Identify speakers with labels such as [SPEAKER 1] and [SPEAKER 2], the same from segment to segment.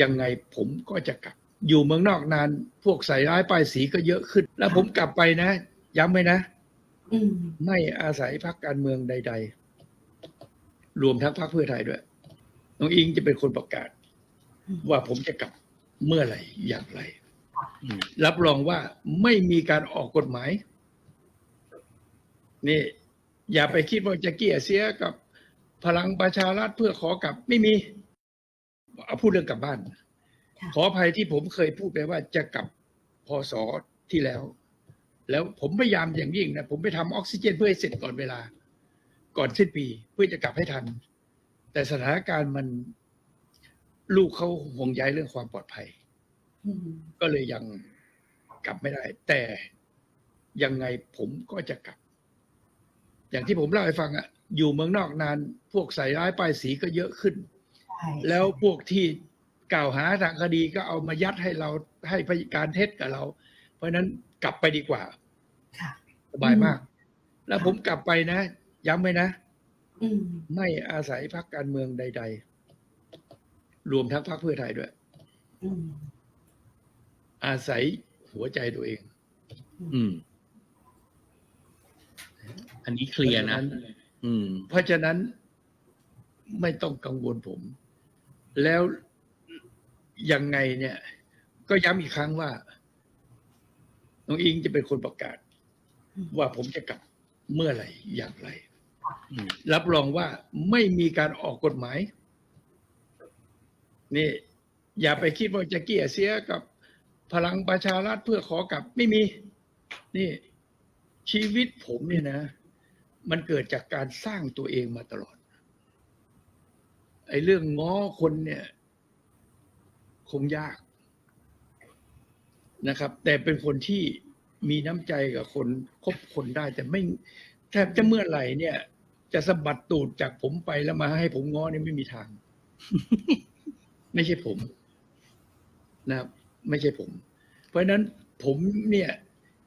[SPEAKER 1] ยังไงผมก็จะกลับ อยู่เมืองนอกนาน พวกใส่ร้ายป้ายสีก็เยอะขึ้น แล้วผมกลับไปนะ ย้ำไว้นะ
[SPEAKER 2] ม
[SPEAKER 1] ไม่อาศัยพรรคการเมืองใด ๆ รวมทั้งพรรคเพื่อไทยด้วย น้องอิงจะเป็นคนประกาศ ว่าผมจะกลับเมื่อไหร่อย่างไร รับรองว่าไม่มีการออกกฎหมาย นี่ อย่าไปคิดว่าจะเกี่ยเสียกับพลังประชารัฐเพื่อขอกลับไม่มี เอาพูดเรื่องกลับบ้าน
[SPEAKER 2] ค่ะ
[SPEAKER 1] ขออภัยที่ผมเคยพูดไปว่าจะกลับพศที่แล้ว แล้วผมพยายามอย่างยิ่งนะผมไปทำออกซิเจนเพื่อให้เสร็จก่อนเวลา ก่อนสิ้นปีเพื่อจะกลับให้ทัน แต่สถานการณ์มันลูกเขาห่วงใยเรื่องความปลอดภัย
[SPEAKER 2] อืม
[SPEAKER 1] ก็เลยยังกลับไม่ได้ แต่ยังไงผมก็จะกลับ อย่างที่ผมเล่าให้ฟังอะอยู่เมืองนอกนาน พวกใส่ร้ายป้ายสีก็เยอะขึ้น
[SPEAKER 2] ใช่
[SPEAKER 1] แล้วพวกที่กล่าวหาทางคดีก็เอามายัดให้เราให้พยการเท็จกับเรา เพราะฉะนั้นกลับไปดีกว่า
[SPEAKER 2] ค่ะ
[SPEAKER 1] สบายมาก แล้วผมกลับไปนะ ย้ำไว้นะ
[SPEAKER 2] อืม
[SPEAKER 1] ไม่อาศัยพรรคการเมืองใด ๆ รวมทั้งพรรคเพื่อไทยด้วย
[SPEAKER 2] อืม
[SPEAKER 1] อาศัยหัวใจตัวเอง
[SPEAKER 3] อืม อันนี้เคลียร์นะ อืม
[SPEAKER 1] เพราะฉะนั้น ไม่ต้องกังวลผม แล้วยังไงเนี่ย ก็ย้ำอีกครั้งว่าน้องอิงจะเป็นคนประกาศ ว่าผมจะกลับเมื่อไหร่อย่างไร รับรองว่าไม่มีการออกกฎหมาย นี่ อย่าไปคิดว่าจะเกี่ยเสียกับพลังประชารัฐเพื่อขอกลับไม่มี นี่ ชีวิตผมเนี่ยนะ มันเกิดจากการสร้างตัวเองมาตลอด ไอ้เรื่องง้อคนเนี่ย คงยากนะครับ แต่เป็นคนที่มีน้ำใจกับคนคบคนได้ แต่ไม่แทบจะเมื่อไหร่เนี่ย จะสะบัดตูดจากผมไปแล้วมาให้ผมง้อเนี่ยไม่มีทาง ไม่ใช่ผมนะครับ ไม่ใช่ผม เพราะฉะนั้นผมเนี่ย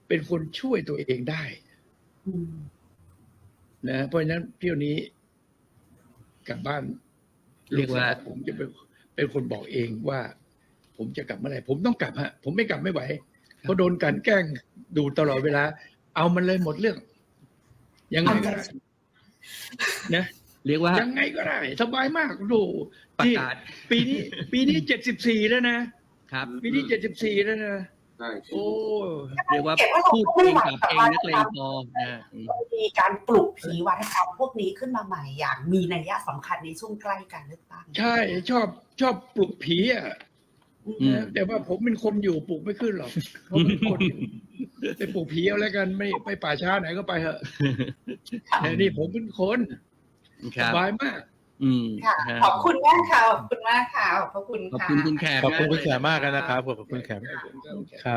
[SPEAKER 1] เป็นคนช่วยตัวเองได้
[SPEAKER 2] อืม
[SPEAKER 1] นะเพราะฉะนั้นเที่ยวนี้กลับบ้าน
[SPEAKER 3] เรียกว่า
[SPEAKER 1] ลูสผมจะเป็นเป็นคนบอกเองว่า ผมจะกลับเมื่อไหร่ผมต้องกลับฮะ ผมไม่กลับไม่ไหวเพราะโดนกลันแกล้งดูตลอดเวลา เอามันเลยหมดเรื่อง ยังไงก็ได้นะ
[SPEAKER 3] เรียกว่า
[SPEAKER 1] ยังไงก็ได้ สบายมากดู
[SPEAKER 3] ประ
[SPEAKER 1] ที่
[SPEAKER 3] กาศ
[SPEAKER 1] ปีนี้ ปีนี้เจ็ดสิบสี่แล้วนะ
[SPEAKER 3] ครับ
[SPEAKER 1] ปีนี้เจ็ดสิบสี่แล้วนะ
[SPEAKER 4] ใช่
[SPEAKER 1] โอ้
[SPEAKER 3] เรียกว่า
[SPEAKER 2] เก็บไว้
[SPEAKER 3] พูดเองกับเองนักเลงพอนะอืม
[SPEAKER 2] มีการปลุกผีวัฒกรรมพวกนี้ขึ้นมาใหม่อย่างมีนัยยะสำคัญในช่วงใกล้การเลือกตั้ง
[SPEAKER 1] ใช่ชอบชอบปลุกผีอะ
[SPEAKER 2] อืม
[SPEAKER 3] อืม
[SPEAKER 1] นะแต่ว่าผมเป็นคนอยู่ปลูกไม่ขึ้นหรอกเพราะเป็นคนอยู่ไปปลูกผีเอาแล้วกันไม่ไปป่าช้าไหนก็ไปเถอะแต่นี่ผมเป็นคน
[SPEAKER 3] ค
[SPEAKER 1] ส
[SPEAKER 3] รับ
[SPEAKER 1] บายมาก
[SPEAKER 3] อืม
[SPEAKER 2] ค่ะ
[SPEAKER 3] ฮะ
[SPEAKER 2] ขอบคุณมากค่ะ ขอบคุณมากค่ะ ขอบพระคุณ
[SPEAKER 3] ขอบ
[SPEAKER 2] ค่ะ
[SPEAKER 3] คุณคุณแขก
[SPEAKER 5] ขอบคุณ
[SPEAKER 3] มาก
[SPEAKER 5] คุณ
[SPEAKER 3] เลย
[SPEAKER 5] แขกมากนะครับขอบคุณคุณแขก
[SPEAKER 1] ครับผมครับ
[SPEAKER 5] ครับ